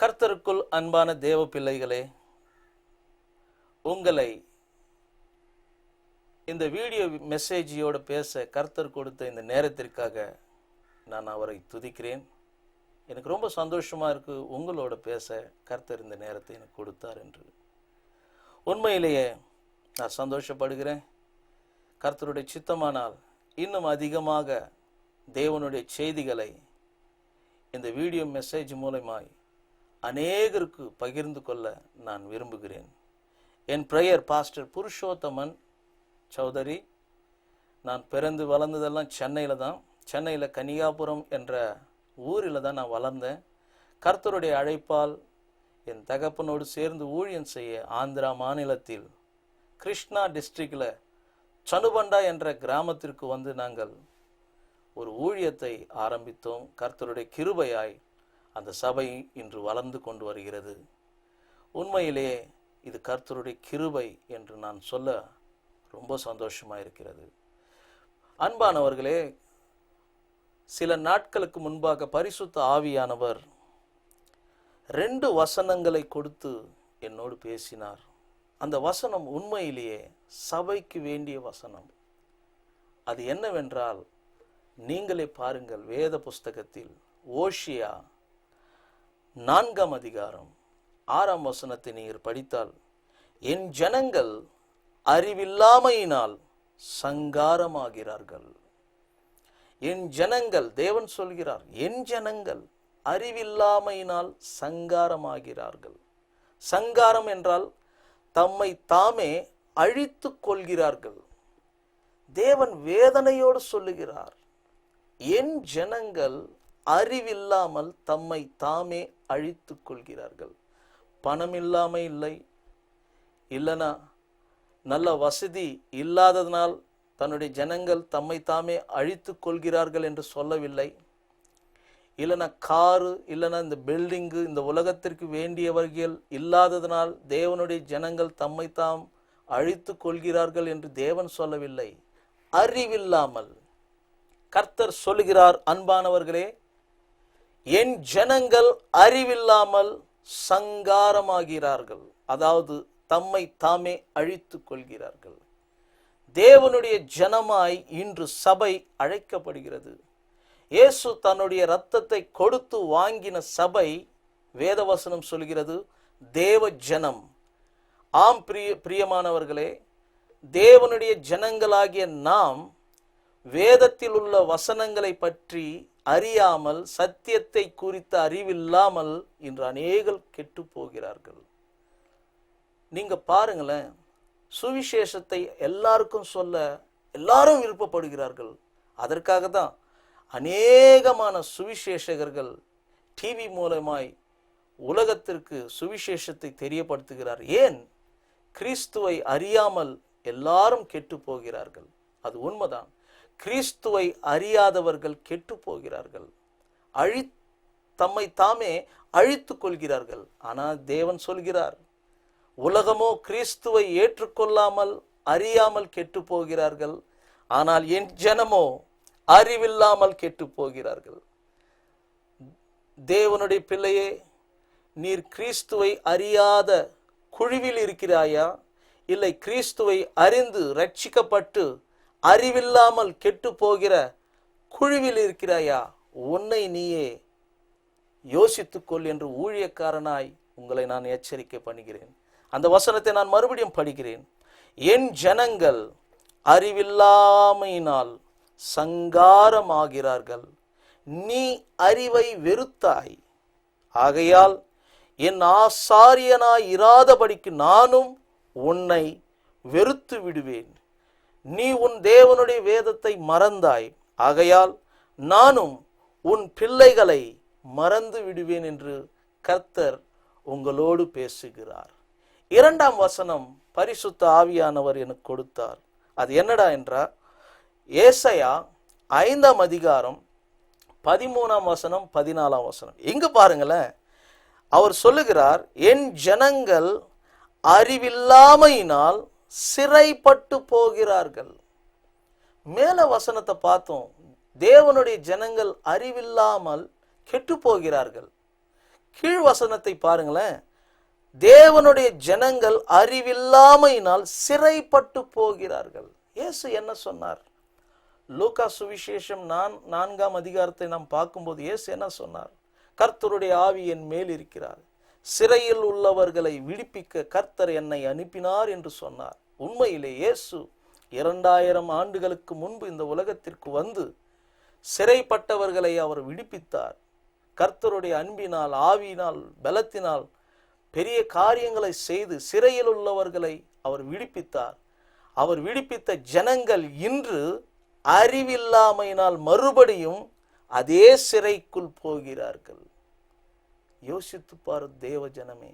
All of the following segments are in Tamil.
கர்த்தருக்குள் அன்பான தேவ பிள்ளைகளே உங்களை இந்த வீடியோ மெசேஜியோடு பேச கர்த்தர் கொடுத்த இந்த நேரத்திற்காக நான் அவரை துதிக்கிறேன். எனக்கு ரொம்ப சந்தோஷமாக இருக்கு உங்களோட பேச கர்த்தர் இந்த நேரத்தை எனக்கு கொடுத்தார் என்று. உண்மையிலேயே நான் சந்தோஷப்படுகிறேன். கர்த்தருடைய சித்தமானால் இன்னும் அதிகமாக தேவனுடைய செய்திகளை இந்த வீடியோ மெசேஜ் மூலமாய் அநேகருக்கு பகிர்ந்து கொள்ள நான் விரும்புகிறேன். என் பிரேயர் பாஸ்டர் புருஷோத்தமன் சௌதரி நான் பிறந்து வளர்ந்ததெல்லாம் சென்னையில் தான். சென்னையில் கனிகாபுரம் என்ற ஊரில் தான் நான் வளர்ந்தேன். கர்த்தருடைய அழைப்பால் என் தகப்பனோடு சேர்ந்து ஊழியம் செய்ய ஆந்திரா மாநிலத்தில் கிருஷ்ணா டிஸ்ட்ரிக்டில் சனுபண்டா என்ற கிராமத்திற்கு வந்து நாங்கள் ஒரு ஊழியத்தை ஆரம்பித்தோம். கர்த்தருடைய கிருபையாய் அந்த சபை இன்று வளர்ந்து கொண்டு வருகிறது. உண்மையிலே இது கர்த்தருடைய கிருபை என்று நான் சொல்ல ரொம்ப சந்தோஷமாக இருக்கிறது. அன்பானவர்களே சில நாட்களுக்கு முன்பாக பரிசுத்த ஆவியானவர் ரெண்டு வசனங்களை கொடுத்து என்னோடு பேசினார். அந்த வசனம் உண்மையிலேயே சபைக்கு வேண்டிய வசனம். அது என்னவென்றால் நீங்களே பாருங்கள் வேத புஸ்தகத்தில் ஓஷியா நான்காம் அதிகாரம். ஆறாம் வசனத்தை நீர் படித்தால் என் ஜனங்கள் அறிவில்லாமையினால் சங்காரமாகிறார்கள். என் ஜனங்கள் தேவன் சொல்கிறார் என் ஜனங்கள் அறிவில்லாமையினால் சங்காரமாகிறார்கள். சங்காரம் என்றால் தம்மை தாமே அழித்து கொள்கிறார்கள். தேவன் வேதனையோடு சொல்லுகிறார் என் ஜனங்கள் அறிவில்லாமல் தம்மை தாமே அழித்து கொள்கிறார்கள். பணம் இல்லாமல் இல்லை. இல்லைனா நல்ல வசதி இல்லாததனால் தன்னுடைய ஜனங்கள் தம்மை தாமே அழித்து கொள்கிறார்கள் என்று சொல்லவில்லை. இல்லைனா காரு இல்லைனா இந்த பில்டிங்கு இந்த உலகத்திற்கு வேண்டியவர்கள் இல்லாததனால் தேவனுடைய ஜனங்கள் தம்மை தாம் அழித்து கொள்கிறார்கள் என்று தேவன் சொல்லவில்லை. அறிவில்லாமல் கர்த்தர் சொல்லுகிறார் அன்பானவர்களே என் ஜனங்கள் அறிவில்லாமல் சங்காரமாகிறார்கள். அதாவது தம்மை தாமே அழித்து கொள்கிறார்கள். தேவனுடைய ஜனமாய் இன்று சபை அழைக்கப்படுகிறது. இயேசு தன்னுடைய இரத்தத்தை கொடுத்து வாங்கின சபை வேதவசனம் சொல்கிறது தேவ ஜனம். ஆம் பிரிய பிரியமானவர்களே தேவனுடைய ஜனங்களாகிய நாம் வேதத்தில் உள்ள வசனங்களை பற்றி அறியாமல் சத்தியத்தை குறித்த அறிவில்லாமல் இன்று அநேகர் கெட்டு போகிறார்கள். நீங்கள் பாருங்களேன் சுவிசேஷத்தை எல்லாருக்கும் சொல்ல எல்லாரும் விருப்பப்படுகிறார்கள். அதற்காக தான் அநேகமான சுவிசேஷகர்கள் டிவி மூலமாய் உலகத்திற்கு சுவிசேஷத்தை தெரியப்படுத்துகிறார். ஏன்? கிறிஸ்துவை அறியாமல் எல்லாரும் கெட்டு போகிறார்கள். அது உண்மைதான். கிறிஸ்துவை அறியாதவர்கள் கெட்டு போகிறார்கள் அழி தம்மை தாமே அழித்து கொள்கிறார்கள். ஆனால் தேவன் சொல்கிறார் உலகமோ கிறிஸ்துவை ஏற்றுக்கொள்ளாமல் அறியாமல் கெட்டு போகிறார்கள் ஆனால் என் ஜனமோ அறிவில்லாமல் கெட்டு போகிறார்கள் தேவனுடைய பிள்ளையே நீர் கிறிஸ்துவை அறியாத குழுவில் இருக்கிறாயா? இல்லை கிறிஸ்துவை அறிந்து ரட்சிக்கப்பட்டு அறிவில்லாமல் கெட்டு போகிற குழுவில் இருக்கிறாயா? உன்னை நீயே யோசித்துக்கொள் என்று ஊழியக்காரனாய் உங்களை நான் எச்சரிக்கை பண்ணுகிறேன். அந்த வசனத்தை நான் மறுபடியும் படிக்கிறேன். என் ஜனங்கள் அறிவில்லாமையினால் சங்காரமாகிறார்கள். நீ அறிவை வெறுத்தாய். ஆகையால் என் ஆசாரியனாய் இராதபடிக்கு நானும் உன்னை வெறுத்து விடுவேன் நீ உன் தேவனுடைய வேதத்தை மறந்தாய். ஆகையால் நானும் உன் பிள்ளைகளை மறந்து விடுவேன் என்று கர்த்தர் உங்களோடு பேசுகிறார். இரண்டாம் வசனம் பரிசுத்த ஆவியானவர் எனக்கு கொடுத்தார். அது என்னடா என்றால் ஏசையா ஐந்தாம் அதிகாரம் பதிமூணாம் வசனம் பதினாலாம் வசனம். இங்க பாருங்களேன் அவர் சொல்லுகிறார் என் ஜனங்கள் அறிவில்லாமையினால் சிறைப்பட்டு போகிறார்கள். மேல வசனத்தை பார்த்தோம். தேவனுடைய ஜனங்கள் அறிவில்லாமல் கெட்டு போகிறார்கள். கீழ் வசனத்தை பாருங்களேன். தேவனுடைய ஜனங்கள் அறிவில்லாமையினால் சிறைப்பட்டு போகிறார்கள். இயேசு என்ன சொன்னார்? லூகா சுவிசேஷம் நான் நான்காம் அதிகாரத்தை நாம் பார்க்கும்போது இயேசு என்ன சொன்னார்? கர்த்தருடைய ஆவி என் மேல் இருக்கிறார். சிறையில் உள்ளவர்களை விடுப்பிக்க கர்த்தர் என்னை அனுப்பினார் என்று சொன்னார். உண்மையிலே இயேசு இரண்டாயிரம் ஆண்டுகளுக்கு முன்பு இந்த உலகத்திற்கு வந்து சிறைப்பட்டவர்களை அவர் விடுப்பித்தார். கர்த்தருடைய அன்பினால் ஆவியினால் பலத்தினால் பெரிய காரியங்களை செய்து சிறையில் உள்ளவர்களை அவர் விடுப்பித்தார். அவர் விடுப்பித்த ஜனங்கள் இன்று அறிவில்லாமையினால் மறுபடியும் அதே சிறைக்குள் போகிறார்கள். யோசித்துப்பார் தேவ ஜனமே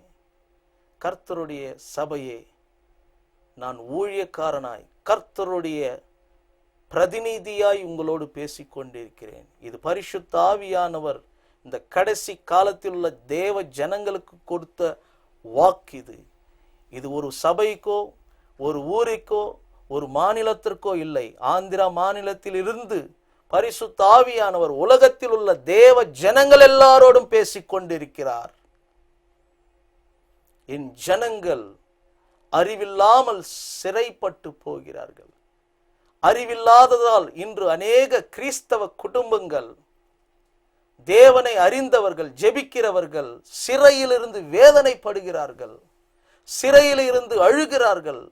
கர்த்தருடைய சபையே நான் ஊழியக்காரனாய் கர்த்தருடைய பிரதிநிதியாய் உங்களோடு பேசிக் கொண்டிருக்கிறேன் இது பரிசுத்த ஆவியானவர் இந்த கடைசி காலத்தில் உள்ள தேவ ஜனங்களுக்கு கொடுத்த வாக்கு இது. இது ஒரு சபைக்கோ ஒரு ஊருக்கோ ஒரு மாநிலத்திற்கோ இல்லை. ஆந்திரா மாநிலத்தில் இருந்து பரிசு தாவியானவர் உலகத்தில் உள்ள தேவ ஜனங்கள் எல்லாரோடும் பேசிக்கொண்டிருக்கிறார். என் ஜனங்கள் அறிவில்லாமல் சிறைப்பட்டு போகிறார்கள். அறிவில்லாததால் இன்று அநேக கிறிஸ்தவ குடும்பங்கள் தேவனை அறிந்தவர்கள் ஜெபிக்கிறவர்கள் சிறையிலிருந்து வேதனைப்படுகிறார்கள். சிறையிலிருந்து அழுகிறார்கள்.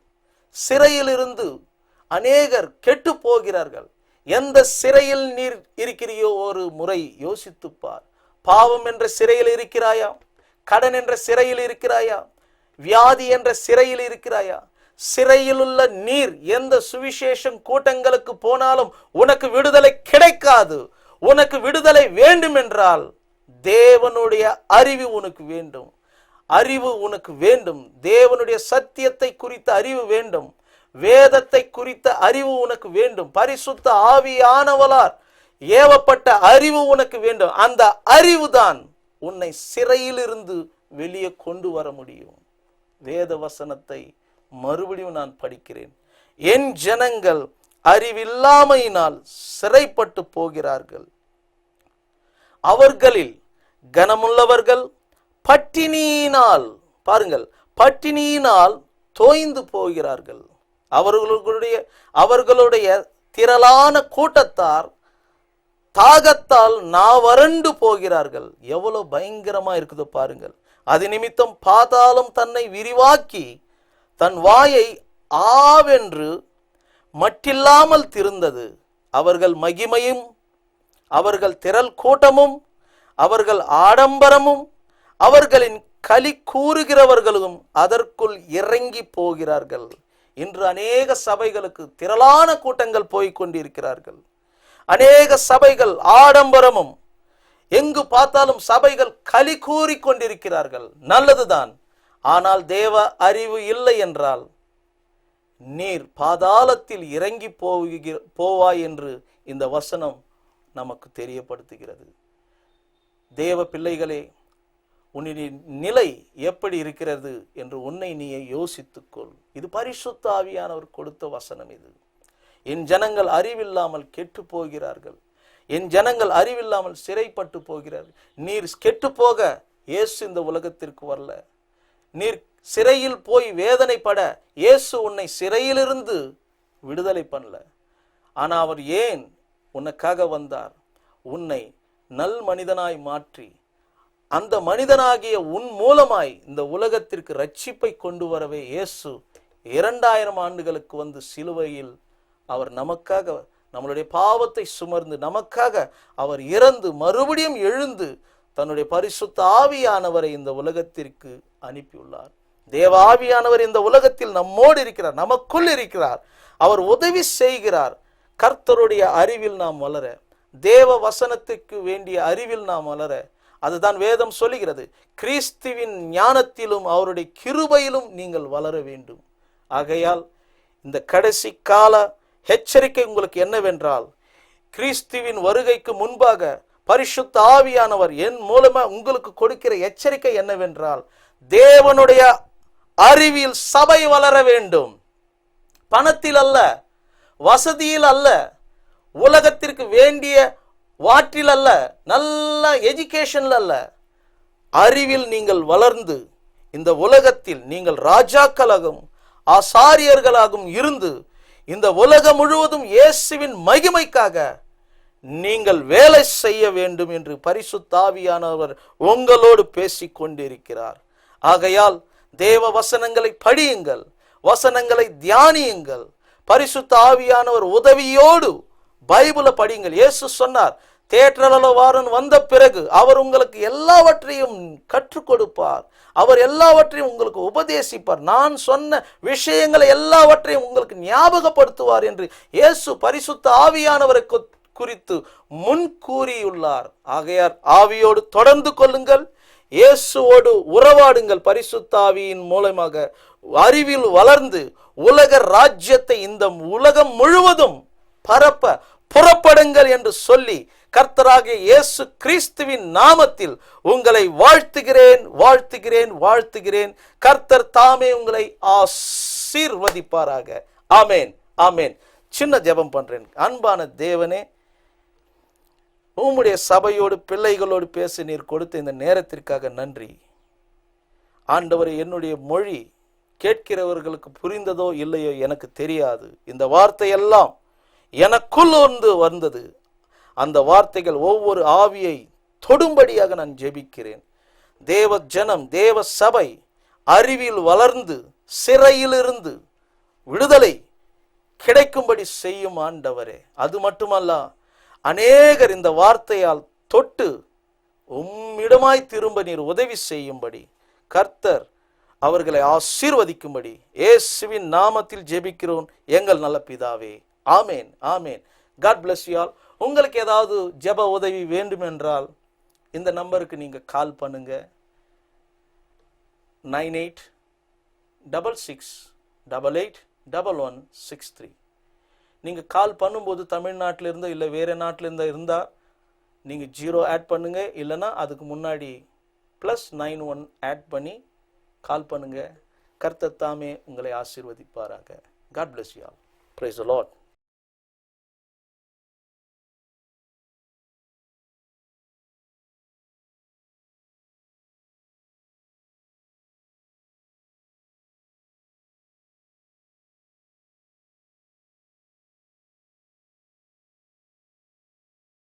சிறையிலிருந்து அநேகர் கெட்டு போகிறார்கள். எந்த சிறையில் நீர் இருக்கிறியோ ஒரு முறை யோசித்துப்பார் பாவம் என்ற சிறையில் இருக்கிறாயா? கடன் என்ற சிறையில் இருக்கிறாயா? வியாதி என்ற சிறையில் இருக்கிறாயா? சிறையில் உள்ள நீர் எந்த சுவிசேஷம் கூட்டங்களுக்கு போனாலும் உனக்கு விடுதலை கிடைக்காது. உனக்கு விடுதலை வேண்டும் என்றால் தேவனுடைய அறிவு உனக்கு வேண்டும். அறிவு உனக்கு வேண்டும். தேவனுடைய சத்தியத்தை குறித்த அறிவு வேண்டும். வேதத்தை குறித்த அறிவு உனக்கு வேண்டும். பரிசுத்த ஆவியானவளார் ஏவப்பட்ட அறிவு உனக்கு வேண்டும். அந்த அறிவுதான் உன்னை சிறையிலிருந்து வெளியே கொண்டு வர முடியும். வேத வசனத்தை மறுபடியும் நான் படிக்கிறேன். என் ஜனங்கள் அறிவில்லாமையினால் சிறைப்பட்டு போகிறார்கள். அவர்களில் கனமுள்ளவர்கள் பட்டினியினால் பாருங்கள் பட்டினியினால் தோய்ந்து போகிறார்கள். அவர்களுடைய அவர்களுடைய திரளான கூட்டத்தார் தாகத்தால் நாவறண்டு போகிறார்கள். எவ்வளவு பயங்கரமா இருக்குது பாருங்கள். அது நிமித்தம் பாதாளம் தன்னை விரிவாக்கி தன் வாயை ஆவென்று மட்டில்லாமல் திருந்தது. அவர்கள் மகிமையும் அவர்கள் திரள் கூட்டமும் அவர்கள் ஆடம்பரமும் அவர்களின் களி கூறுகிறவர்களும் அதற்குள் இறங்கி போகிறார்கள். இன்று அநேக சபைகளுக்கு திரளான கூட்டங்கள் போய்க் கொண்டிருக்கிறார்கள். அநேக சபைகள் ஆடம்பரமும் எங்கு பார்த்தாலும் சபைகள் களி கூறி கொண்டிருக்கிறார்கள் நல்லதுதான். ஆனால் தேவ அறிவு இல்லை என்றால் நீர் பாதாளத்தில் இறங்கி போகிற போவாய் என்று இந்த வசனம் நமக்கு தெரியப்படுத்துகிறது. தேவ பிள்ளைகளே உன்னின் நிலை எப்படி இருக்கிறது என்று உன்னை நீயே யோசித்துக்கொள். இது பரிசுத்த ஆவியானவர் கொடுத்த வசனம் இது. என் ஜனங்கள் அறிவில்லாமல் கெட்டு போகிறார்கள். என் ஜனங்கள் அறிவில்லாமல் சிறைப்பட்டு போகிறார்கள். நீர் கெட்டு போக இயேசு இந்த உலகத்திற்கு வரல. நீர் சிறையில் போய் வேதனைப்பட இயேசு உன்னை சிறையிலிருந்து விடுதலை பண்ணல. ஆனால் அவர் ஏன் உனக்காக வந்தார்? உன்னை நல் மனிதனாய் மாற்றி அந்த மனிதனாகிய உன் மூலமாய் இந்த உலகத்திற்கு ரட்சிப்பை கொண்டு வரவே இயேசு இரண்டாயிரம் ஆண்டுகளுக்கு வந்து சிலுவையில் அவர் நமக்காக நம்மளுடைய பாவத்தை சுமர்ந்து நமக்காக அவர் இறந்து மறுபடியும் எழுந்து தன்னுடைய பரிசுத்த ஆவியானவரை இந்த உலகத்திற்கு அனுப்பியுள்ளார். தேவ ஆவியானவர் இந்த உலகத்தில் நம்மோடு இருக்கிறார் நமக்குள் இருக்கிறார். அவர் உதவி செய்கிறார். கர்த்தருடைய அறிவில் நாம் வளர தேவ வசனத்துக்கு வேண்டிய அறிவில் நாம் வளர அதுதான் வேதம் சொல்லுகிறது. கிறிஸ்துவின் ஞானத்திலும் அவருடைய கிருபையிலும் நீங்கள் வளர வேண்டும். ஆகையால் இந்த கடைசி கால எச்சரிக்கை உங்களுக்கு என்னவென்றால் கிறிஸ்துவின் வருகைக்கு முன்பாக பரிசுத்த ஆவியானவர் என் மூலமா உங்களுக்கு கொடுக்கிற எச்சரிக்கை என்னவென்றால் தேவனுடைய அறிவில் சபை வளர வேண்டும். பணத்தில் அல்ல வசதியில் அல்ல உலகத்திற்கு வேண்டிய வாற்றில் அல்ல நல்ல எஜுகேஷன்ல அல்ல. அறிவில் நீங்கள் வளர்ந்து இந்த உலகத்தில் நீங்கள் ராஜாக்களாகவும் ஆசாரியர்களாகவும் இருந்து இந்த உலகம் முழுவதும் இயேசுவின் மகிமைக்காக நீங்கள் வேலை செய்ய வேண்டும் என்று பரிசுத்தாவியானவர் உங்களோடு பேசிக் கொண்டிருக்கிறார் ஆகையால் தேவ வசனங்களை படியுங்கள் வசனங்களை தியானியுங்கள். பரிசுத்த ஆவியானவர் உதவியோடு பைபிளை படியுங்கள். இயேசு சொன்னார் தேற்றலவாரன் வந்த பிறகு அவர் உங்களுக்கு எல்லாவற்றையும் கற்றுக் கொடுப்பார். அவர் எல்லாவற்றையும் உங்களுக்கு உபதேசிப்பார். நான் சொன்ன விஷயங்களை எல்லாவற்றையும் உங்களுக்கு ஞாபகப்படுத்துவார் என்று இயேசு பரிசுத்த ஆவியானவரை குறித்து முன் கூறியுள்ளார். ஆகையார் ஆவியோடு தொடர்ந்து கொள்ளுங்கள். இயேசுவோடு உறவாடுங்கள். பரிசுத்தாவியின் மூலமாக அறிவில் வளர்ந்து உலக ராஜ்யத்தை இந்த உலகம் முழுவதும் பரப்ப புறப்படுங்கள் என்று சொல்லி கர்த்தராகிய இயேசு கிறிஸ்துவின் நாமத்தில் உங்களை வாழ்த்துகிறேன் வாழ்த்துகிறேன் வாழ்த்துகிறேன். கர்த்தர் தாமே உங்களை ஆசீர்வதிப்பாராக. ஆமேன் ஆமேன். சின்ன ஜெபம் பண்றேன். அன்பான தேவனே உம்முடைய சபையோடு பிள்ளைகளோடு பேசி நீர் கொடுத்த இந்த நேரத்திற்காக நன்றி. ஆண்டவர் என்னுடைய மொழி கேட்கிறவர்களுக்கு புரிந்ததோ இல்லையோ எனக்கு தெரியாது. இந்த வார்த்தையெல்லாம் எனக்குள் வந்து வந்தது. அந்த வார்த்தைகள் ஒவ்வொரு ஆவியை தொடும்படியாக நான் ஜெபிக்கிறேன். தேவ ஜனம் தேவ சபை அறிவில் வளர்ந்து சிறையிலிருந்து விடுதலை கிடைக்கும்படி செய்யும் ஆண்டவரே. அது மட்டுமல்ல அநேகர் இந்த வார்த்தையால் தொட்டு உம்மிடமாய் திரும்ப நீர் உதவி செய்யும்படி கர்த்தர் அவர்களை ஆசீர்வதிக்கும்படி இயேசுவின் நாமத்தில் ஜெபிக்கிறோம். எங்கள் நல்ல பிதாவே. ஆமேன் ஆமேன். காட் பிளஸ் யூ ஆல் உங்களுக்கு ஏதாவது ஜெப உதவி வேண்டுமென்றால் இந்த நம்பருக்கு நீங்கள் கால் பண்ணுங்க. Nine eight double six double eight double one six three. நீங்கள் கால் பண்ணும்போது தமிழ்நாட்டிலிருந்தோ இல்லை வேறு நாட்டில் இருந்தால் இருந்தால் நீங்கள் ஜீரோ ஆட் பண்ணுங்க. இல்லைன்னா அதுக்கு முன்னாடி ப்ளஸ் நைன் ஒன் ஆட் பண்ணி கால் பண்ணுங்க. கர்த்தத்தாமே உங்களை ஆசீர்வதிப்பாராக. God bless you all praise the